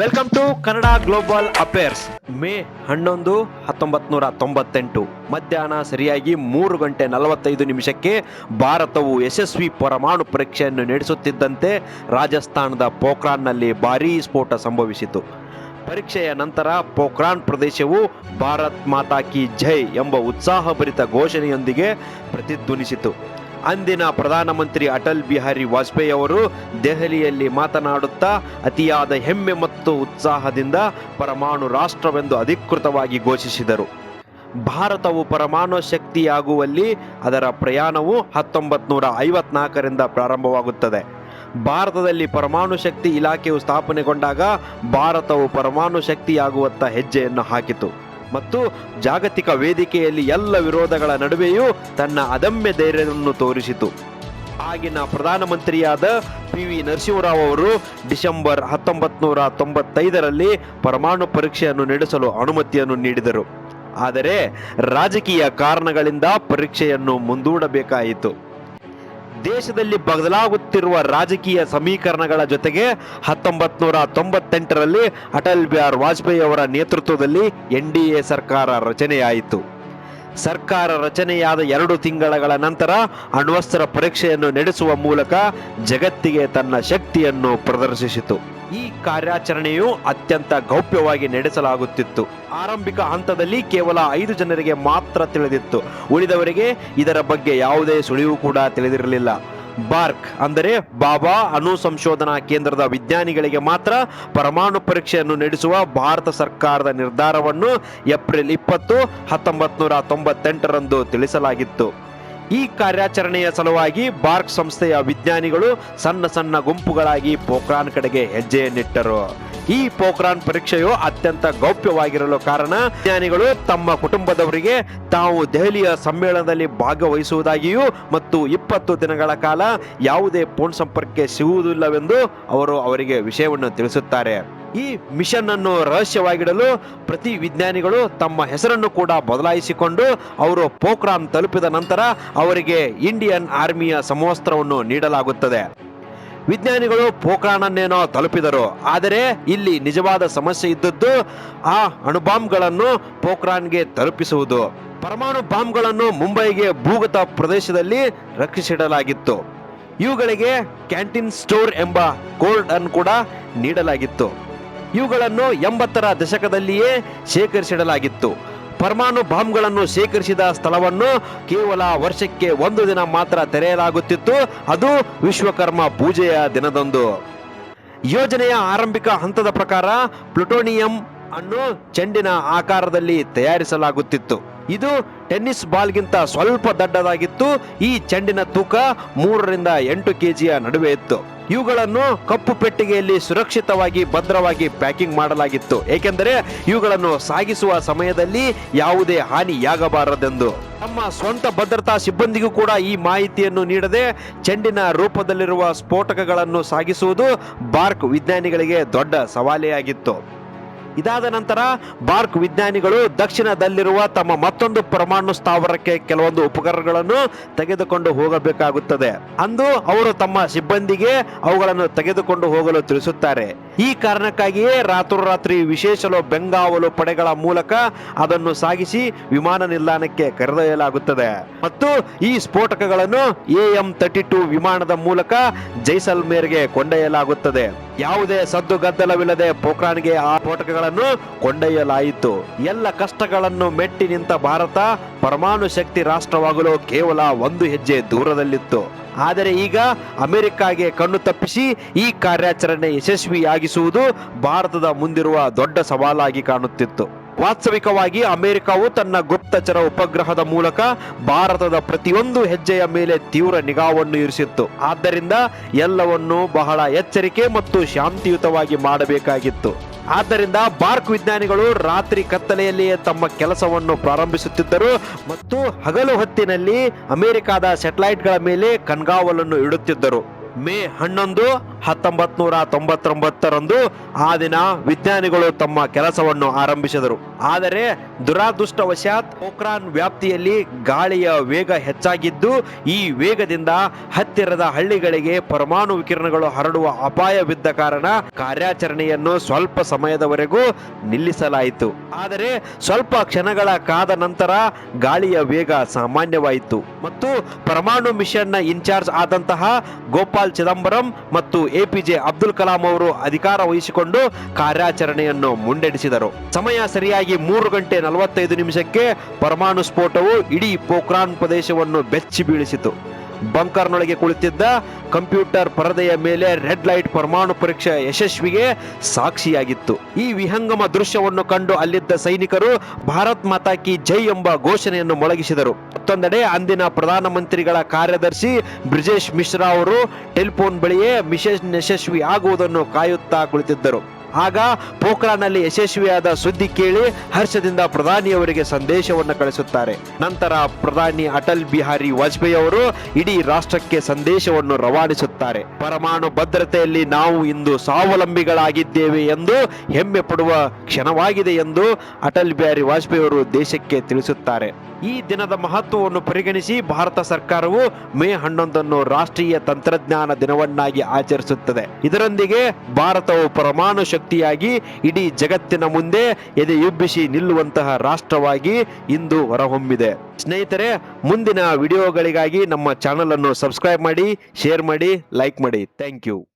Welcome to Kannada global affairs May ಹನ್ನೊಂದು ಹತ್ತೊಂಬತ್ ನೂರ ತೊಂಬತ್ತೆಂಟು. ಮಧ್ಯಾಹ್ನ ಸರಿಯಾಗಿ ಮೂರು ಗಂಟೆ ನಲವತ್ತೈದು ನಿಮಿಷಕ್ಕೆ ಭಾರತವು ಯಶಸ್ವಿ ಪರಮಾಣು ಪರೀಕ್ಷೆಯನ್ನು ನಡೆಸುತ್ತಿದ್ದಂತೆ ರಾಜಸ್ಥಾನದ ಪೋಖ್ರಾನ್ನಲ್ಲಿ ಭಾರೀ ಸ್ಫೋಟ ಸಂಭವಿಸಿತು. ಪರೀಕ್ಷೆಯ ನಂತರ ಪೋಖ್ರಾನ್ ಪ್ರದೇಶವು ಭಾರತ್ ಮಾತಾ ಕಿ ಜೈ ಎಂಬ ಉತ್ಸಾಹಭರಿತ ಘೋಷಣೆಯೊಂದಿಗೆ ಪ್ರತಿಧ್ವನಿಸಿತು. ಅಂದಿನ ಪ್ರಧಾನಮಂತ್ರಿ ಅಟಲ್ ಬಿಹಾರಿ ವಾಜಪೇಯಿ ಅವರು ದೆಹಲಿಯಲ್ಲಿ ಮಾತನಾಡುತ್ತಾ ಅತಿಯಾದ ಹೆಮ್ಮೆ ಮತ್ತು ಉತ್ಸಾಹದಿಂದ ಪರಮಾಣು ರಾಷ್ಟ್ರವೆಂದು ಅಧಿಕೃತವಾಗಿ ಘೋಷಿಸಿದರು. ಭಾರತವು ಪರಮಾಣು ಶಕ್ತಿಯಾಗುವಲ್ಲಿ ಅದರ ಪ್ರಯಾಣವು ಹತ್ತೊಂಬತ್ತು ನೂರ ಐವತ್ನಾಲ್ಕರಿಂದ ಪ್ರಾರಂಭವಾಗುತ್ತದೆ. ಭಾರತದಲ್ಲಿ ಪರಮಾಣು ಶಕ್ತಿ ಇಲಾಖೆಯು ಸ್ಥಾಪನೆಗೊಂಡಾಗ ಭಾರತವು ಪರಮಾಣು ಶಕ್ತಿಯಾಗುವತ್ತ ಹೆಜ್ಜೆಯನ್ನು ಹಾಕಿತು. ಮತ್ತು ಜಾಗತಿಕ ವೇದಿಕೆಯಲ್ಲಿ ಎಲ್ಲ ವಿರೋಧಗಳ ನಡುವೆಯೂ ತನ್ನ ಅದಮ್ಯ ಧೈರ್ಯವನ್ನು ತೋರಿಸಿತು. ಆಗಿನ ಪ್ರಧಾನಮಂತ್ರಿಯಾದ ಪಿ ವಿ ನರಸಿಂಹರಾವ್ ಅವರು ಡಿಸೆಂಬರ್ ಹತ್ತೊಂಬತ್ತು ನೂರ ತೊಂಬತ್ತೈದರಲ್ಲಿ ಪರಮಾಣು ಪರೀಕ್ಷೆಯನ್ನು ನಡೆಸಲು ಅನುಮತಿಯನ್ನು ನೀಡಿದರು. ಆದರೆ ರಾಜಕೀಯ ಕಾರಣಗಳಿಂದ ಪರೀಕ್ಷೆಯನ್ನು ಮುಂದೂಡಬೇಕಾಯಿತು. ದೇಶದಲ್ಲಿ ಬದಲಾಗುತ್ತಿರುವ ರಾಜಕೀಯ ಸಮೀಕರಣಗಳ ಜೊತೆಗೆ ಹತ್ತೊಂಬತ್ ನೂರ ತೊಂಬತ್ತೆಂಟರಲ್ಲಿ ಅಟಲ್ ಬಿಹಾರ್ ವಾಜಪೇಯಿ ಅವರ ನೇತೃತ್ವದಲ್ಲಿ ಎನ್ ಡಿ ಎ ಸರ್ಕಾರ ರಚನೆಯಾಯಿತು. ಸರ್ಕಾರ ರಚನೆಯಾದ ಎರಡು ತಿಂಗಳ ನಂತರ ಅಣ್ವಸ್ತ್ರ ಪರೀಕ್ಷೆಯನ್ನು ನಡೆಸುವ ಮೂಲಕ ಜಗತ್ತಿಗೆ ತನ್ನ ಶಕ್ತಿಯನ್ನು ಪ್ರದರ್ಶಿಸಿತು. ಈ ಕಾರ್ಯಾಚರಣೆಯು ಅತ್ಯಂತ ಗೌಪ್ಯವಾಗಿ ನಡೆಸಲಾಗುತ್ತಿತ್ತು. ಆರಂಭಿಕ ಹಂತದಲ್ಲಿ ಕೇವಲ ಐದು ಜನರಿಗೆ ಮಾತ್ರ ತಿಳಿದಿತ್ತು. ಉಳಿದವರಿಗೆ ಇದರ ಬಗ್ಗೆ ಯಾವುದೇ ಸುಳಿವು ಕೂಡ ತಿಳಿದಿರಲಿಲ್ಲ. ಬಾರ್ಕ್ ಅಂದರೆ ಬಾಬಾ ಅಣು ಸಂಶೋಧನಾ ಕೇಂದ್ರದ ವಿಜ್ಞಾನಿಗಳಿಗೆ ಮಾತ್ರ ಪರಮಾಣು ಪರೀಕ್ಷೆಯನ್ನು ನಡೆಸುವ ಭಾರತ ಸರ್ಕಾರದ ನಿರ್ಧಾರವನ್ನು ಏಪ್ರಿಲ್ ಇಪ್ಪತ್ತು ಹತ್ತೊಂಬತ್ತು ನೂರ ತೊಂಬತ್ತೆಂಟರಂದು ತಿಳಿಸಲಾಗಿತ್ತು. ಈ ಕಾರ್ಯಾಚರಣೆಯ ಸಲುವಾಗಿ ಬಾರ್ಕ್ ಸಂಸ್ಥೆಯ ವಿಜ್ಞಾನಿಗಳು ಸಣ್ಣ ಸಣ್ಣ ಗುಂಪುಗಳಾಗಿ ಪೋಖ್ರಾನ್ ಕಡೆಗೆ ಹೆಜ್ಜೆಯನ್ನಿಟ್ಟರು. ಈ ಪೋಖ್ರಾನ್ ಪರೀಕ್ಷೆಯು ಅತ್ಯಂತ ಗೌಪ್ಯವಾಗಿರಲು ಕಾರಣ. ವಿಜ್ಞಾನಿಗಳು ತಮ್ಮ ಕುಟುಂಬದವರಿಗೆ ತಾವು ದೆಹಲಿಯ ಸಮ್ಮೇಳನದಲ್ಲಿ ಭಾಗವಹಿಸುವುದಾಗಿಯೂ ಮತ್ತು ಇಪ್ಪತ್ತು ದಿನಗಳ ಕಾಲ ಯಾವುದೇ ಫೋನ್ ಸಂಪರ್ಕಕ್ಕೆ ಸಿಗುವುದಿಲ್ಲವೆಂದು ಅವರು ಅವರಿಗೆ ವಿಷಯವನ್ನು ತಿಳಿಸುತ್ತಾರೆ. ಈ ಮಿಷನ್ ಅನ್ನು ರಹಸ್ಯವಾಗಿಡಲು ಪ್ರತಿ ವಿಜ್ಞಾನಿಗಳು ತಮ್ಮ ಹೆಸರನ್ನು ಕೂಡ ಬದಲಾಯಿಸಿಕೊಂಡು ಅವರು ಪೋಖ್ರಾನ್ ತಲುಪಿದ ನಂತರ ಅವರಿಗೆ ಇಂಡಿಯನ್ ಆರ್ಮಿಯ ಸಮವಸ್ತ್ರವನ್ನು ನೀಡಲಾಗುತ್ತದೆ. ವಿಜ್ಞಾನಿಗಳು ಪೋಖ್ರಾಣನ್ನೇನೋ ತಲುಪಿದರು. ಆದರೆ ಇಲ್ಲಿ ನಿಜವಾದ ಸಮಸ್ಯೆ ಇದ್ದದ್ದು ಆ ಅಣುಬಾಂಬ್ಗಳನ್ನು ಪೋಖ್ರಾನ್ಗೆ ತಲುಪಿಸುವುದು. ಪರಮಾಣು ಬಾಂಬ್ಗಳನ್ನು ಮುಂಬೈಗೆ ಭೂಗತ ಪ್ರದೇಶದಲ್ಲಿ ರಕ್ಷಿಸಿಡಲಾಗಿತ್ತು. ಇವುಗಳಿಗೆ ಕ್ಯಾಂಟೀನ್ ಸ್ಟೋರ್ ಎಂಬ ಕೋಲ್ಡ್ ಅನ್ನು ಕೂಡ ನೀಡಲಾಗಿತ್ತು. ಇವುಗಳನ್ನು ಎಂಬತ್ತರ ದಶಕದಲ್ಲಿಯೇ ಶೇಖರಿಸಿಡಲಾಗಿತ್ತು. ಪರಮಾಣು ಬಾಂಬ್ಗಳನ್ನು ಶೇಖರಿಸಿದ ಸ್ಥಳವನ್ನು ಕೇವಲ ವರ್ಷಕ್ಕೆ ಒಂದು ದಿನ ಮಾತ್ರ ತೆರೆಯಲಾಗುತ್ತಿತ್ತು. ಅದು ವಿಶ್ವಕರ್ಮ ಪೂಜೆಯ ದಿನದಂದು. ಯೋಜನೆಯ ಆರಂಭಿಕ ಹಂತದ ಪ್ರಕಾರ ಪ್ಲುಟೋನಿಯಂ ಅನ್ನು ಚೆಂಡಿನ ಆಕಾರದಲ್ಲಿ ತಯಾರಿಸಲಾಗುತ್ತಿತ್ತು. ಇದು ಟೆನ್ನಿಸ್ ಬಾಲ್ಗಿಂತ ಸ್ವಲ್ಪ ದಡ್ಡದಾಗಿತ್ತು. ಈ ಚೆಂಡಿನ ತೂಕ ಮೂರರಿಂದ ಎಂಟು ಕೆಜಿಯ ನಡುವೆ ಇತ್ತು. ಇವುಗಳನ್ನು ಕಪ್ಪು ಪೆಟ್ಟಿಗೆಯಲ್ಲಿ ಸುರಕ್ಷಿತವಾಗಿ, ಭದ್ರವಾಗಿ ಪ್ಯಾಕಿಂಗ್ ಮಾಡಲಾಗಿತ್ತು. ಏಕೆಂದರೆ ಇವುಗಳನ್ನು ಸಾಗಿಸುವ ಸಮಯದಲ್ಲಿ ಯಾವುದೇ ಹಾನಿಯಾಗಬಾರದೆಂದು. ತಮ್ಮ ಸ್ವಂತ ಭದ್ರತಾ ಸಿಬ್ಬಂದಿಗೂ ಕೂಡ ಈ ಮಾಹಿತಿಯನ್ನು ನೀಡದೆ ಚೆಂಡಿನ ರೂಪದಲ್ಲಿರುವ ಸ್ಫೋಟಕಗಳನ್ನು ಸಾಗಿಸುವುದು ಬಾರ್ಕ್ ವಿಜ್ಞಾನಿಗಳಿಗೆ ದೊಡ್ಡ ಸವಾಲೇ ಇದಾದ ನಂತರ ಬಾರ್ಕ್ ವಿಜ್ಞಾನಿಗಳು ದಕ್ಷಿಣದಲ್ಲಿರುವ ತಮ್ಮ ಮತ್ತೊಂದು ಪರಮಾಣು ಸ್ಥಾವರಕ್ಕೆ ಕೆಲವೊಂದು ಉಪಕರಣಗಳನ್ನು ತೆಗೆದುಕೊಂಡು ಹೋಗಬೇಕಾಗುತ್ತದೆ. ಅಂದು ಅವರು ತಮ್ಮ ಸಿಬ್ಬಂದಿಗೆ ಅವುಗಳನ್ನು ತೆಗೆದುಕೊಂಡು ಹೋಗಲು ತಿಳಿಸುತ್ತಾರೆ. ಈ ಕಾರಣಕ್ಕಾಗಿಯೇ ರಾತ್ರೋರಾತ್ರಿ ವಿಶೇಷಲು ಬೆಂಗಾವಲು ಪಡೆಗಳ ಮೂಲಕ ಅದನ್ನು ಸಾಗಿಸಿ ವಿಮಾನ ನಿಲ್ದಾಣಕ್ಕೆ ಕರೆದೊಯ್ಯಲಾಗುತ್ತದೆ. ಮತ್ತು ಈ ಸ್ಫೋಟಕಗಳನ್ನು ಎ ಎಂ ತರ್ಟಿ ಟು ವಿಮಾನದ ಮೂಲಕ ಜೈಸಲ್ಮೇರ್ಗೆ ಕೊಂಡೊಯ್ಯಲಾಗುತ್ತದೆ. ಯಾವುದೇ ಸದ್ದು ಗದ್ದಲವಿಲ್ಲದೆ ಪೋಖ್ರಾನ್ಗೆ ಆ ಸ್ಫೋಟಕಗಳನ್ನು ಕೊಂಡೊಯ್ಯಲಾಯಿತು. ಎಲ್ಲ ಕಷ್ಟಗಳನ್ನು ಮೆಟ್ಟಿ ನಿಂತ ಭಾರತ ಪರಮಾಣು ಶಕ್ತಿ ರಾಷ್ಟ್ರವಾಗಲು ಕೇವಲ ಒಂದು ಹೆಜ್ಜೆ ದೂರದಲ್ಲಿತ್ತು. ಆದರೆ ಈಗ ಅಮೆರಿಕಾಗೆ ಕಣ್ಣು ತಪ್ಪಿಸಿ ಈ ಕಾರ್ಯಾಚರಣೆ ಯಶಸ್ವಿಯಾಗಿಸುವುದು ಭಾರತದ ಮುಂದಿರುವ ದೊಡ್ಡ ಸವಾಲಾಗಿ ಕಾಣುತ್ತಿತ್ತು. ವಾಸ್ತವಿಕವಾಗಿ ಅಮೆರಿಕವು ತನ್ನ ಗುಪ್ತಚರ ಉಪಗ್ರಹದ ಮೂಲಕ ಭಾರತದ ಪ್ರತಿಯೊಂದು ಹೆಜ್ಜೆಯ ಮೇಲೆ ತೀವ್ರ ನಿಗಾವನ್ನು ಇರಿಸಿತ್ತು. ಆದ್ದರಿಂದ ಎಲ್ಲವನ್ನೂ ಬಹಳ ಎಚ್ಚರಿಕೆ ಮತ್ತು ಶಾಂತಿಯುತವಾಗಿ ಮಾಡಬೇಕಾಗಿತ್ತು. ಆದ್ದರಿಂದ ಬಾರ್ಕ್ ವಿಜ್ಞಾನಿಗಳು ರಾತ್ರಿ ಕತ್ತಲೆಯಲ್ಲಿಯೇ ತಮ್ಮ ಕೆಲಸವನ್ನು ಪ್ರಾರಂಭಿಸುತ್ತಿದ್ದರು ಮತ್ತು ಹಗಲು ಹೊತ್ತಿನಲ್ಲಿ ಅಮೆರಿಕಾದ ಸೆಟಲೈಟ್ಗಳ ಮೇಲೆ ಕಣ್ಗಾವಲನ್ನು ಇಡುತ್ತಿದ್ದರು. ಮೇ ಹನ್ನೊಂದು ಹತ್ತೊಂಬತ್ ನೂರ ತೊಂಬತ್ತೊಂಬತ್ತರಂದು ಆ ದಿನ ವಿಜ್ಞಾನಿಗಳು ತಮ್ಮ ಕೆಲಸವನ್ನು ಆರಂಭಿಸಿದರು. ಆದರೆ ದುರಾದೃಷ್ಟವಶಾತ್ ಪೋಖ್ರಾನ್ ವ್ಯಾಪ್ತಿಯಲ್ಲಿ ಗಾಳಿಯ ವೇಗ ಹೆಚ್ಚಾಗಿದ್ದು, ಈ ವೇಗದಿಂದ ಹತ್ತಿರದ ಹಳ್ಳಿಗಳಿಗೆ ಪರಮಾಣು ವಿಕಿರಣಗಳು ಹರಡುವ ಅಪಾಯವಿದ್ದ ಕಾರಣ ಕಾರ್ಯಾಚರಣೆಯನ್ನು ಸ್ವಲ್ಪ ಸಮಯದವರೆಗೂ ನಿಲ್ಲಿಸಲಾಯಿತು. ಆದರೆ ಸ್ವಲ್ಪ ಕ್ಷಣಗಳ ಕಾದ ನಂತರ ಗಾಳಿಯ ವೇಗ ಸಾಮಾನ್ಯವಾಯಿತು. ಮತ್ತು ಪರಮಾಣು ಮಿಷನ್ನ ಇನ್ಚಾರ್ಜ್ ಆದಂತಹ ಗೋಪಾಲ್ ಚಿದಂಬರಂ ಮತ್ತು ಎಪಿಜೆ ಅಬ್ದುಲ್ ಕಲಾಂ ಅವರು ಅಧಿಕಾರ ವಹಿಸಿಕೊಂಡು ಕಾರ್ಯಾಚರಣೆಯನ್ನು ಮುನ್ನಡೆಸಿದರು ಸಮಯ ಸರಿಯಾಗಿ ಮೂರು ಗಂಟೆ ನಲವತ್ತೈದು ನಿಮಿಷಕ್ಕೆ ಪರಮಾಣು ಸ್ಫೋಟವು ಇಡೀ ಪೋಖ್ರಾನ್ ಪ್ರದೇಶವನ್ನು ಬೆಚ್ಚಿ ಬೀಳಿಸಿತು ಬಂಕರ್ನೊಳಗೆ ಕುಳಿತಿದ್ದ ಕಂಪ್ಯೂಟರ್ ಪರದೆಯ ಮೇಲೆ ರೆಡ್ ಲೈಟ್ ಪರಮಾಣು ಪರೀಕ್ಷೆ ಯಶಸ್ವಿಗೆ ಸಾಕ್ಷಿಯಾಗಿತ್ತು. ಈ ವಿಹಂಗಮ ದೃಶ್ಯವನ್ನು ಕಂಡು ಅಲ್ಲಿದ್ದ ಸೈನಿಕರು ಭಾರತ್ ಮಾತಾ ಕಿ ಜೈ ಎಂಬ ಘೋಷಣೆಯನ್ನು ಮೊಳಗಿಸಿದರು. ಮತ್ತೊಂದೆಡೆ ಅಂದಿನ ಪ್ರಧಾನಮಂತ್ರಿಗಳ ಕಾರ್ಯದರ್ಶಿ ಬ್ರಿಜೇಶ್ ಮಿಶ್ರಾ ಅವರು ಟೆಲಿಫೋನ್ ಬಳಿಯೇ ಮಿಷನ್ ಯಶಸ್ವಿ ಆಗುವುದನ್ನು ಕಾಯುತ್ತಾ ಕುಳಿತಿದ್ದರು. ಆಗ ಪೋಖ್ರಾನ್ನಲ್ಲಿ ಯಶಸ್ವಿಯಾದ ಸುದ್ದಿ ಕೇಳಿ ಹರ್ಷದಿಂದ ಪ್ರಧಾನಿಯವರಿಗೆ ಸಂದೇಶವನ್ನು ಕಳಿಸುತ್ತಾರೆ. ನಂತರ ಪ್ರಧಾನಿ ಅಟಲ್ ಬಿಹಾರಿ ವಾಜಪೇಯಿ ಅವರು ಇಡೀ ರಾಷ್ಟ್ರಕ್ಕೆ ಸಂದೇಶವನ್ನು ರವಾನಿಸುತ್ತಾರೆ. ಪರಮಾಣು ಭದ್ರತೆಯಲ್ಲಿ ನಾವು ಇಂದು ಸ್ವಾವಲಂಬಿಗಳಾಗಿದ್ದೇವೆ ಎಂದು ಹೆಮ್ಮೆ ಪಡುವ ಕ್ಷಣವಾಗಿದೆ ಎಂದು ಅಟಲ್ ಬಿಹಾರಿ ವಾಜಪೇಯಿ ಅವರು ದೇಶಕ್ಕೆ ತಿಳಿಸುತ್ತಾರೆ. ಈ ದಿನದ ಮಹತ್ವವನ್ನು ಪರಿಗಣಿಸಿ ಭಾರತ ಸರ್ಕಾರವು ಮೇ ಹನ್ನೊಂದನ್ನು ರಾಷ್ಟ್ರೀಯ ತಂತ್ರಜ್ಞಾನ ದಿನವನ್ನಾಗಿ ಆಚರಿಸುತ್ತದೆ. ಇದರೊಂದಿಗೆ ಭಾರತವು ಪರಮಾಣು ಶಕ್ತಿಯಾಗಿ ಇಡೀ ಜಗತ್ತಿನ ಮುಂದೆ ಎದೆಯುಬ್ಬಿಸಿ ನಿಲ್ಲುವಂತಹ ರಾಷ್ಟ್ರವಾಗಿ ಇಂದು ಹೊರಹೊಮ್ಮಿದೆ. ಸ್ನೇಹಿತರೆ, ಮುಂದಿನ ವಿಡಿಯೋಗಳಿಗಾಗಿ ನಮ್ಮ ಚಾನಲ್ ಅನ್ನು ಸಬ್ಸ್ಕ್ರೈಬ್ ಮಾಡಿ, ಶೇರ್ ಮಾಡಿ, ಲೈಕ್ ಮಾಡಿ. Thank you.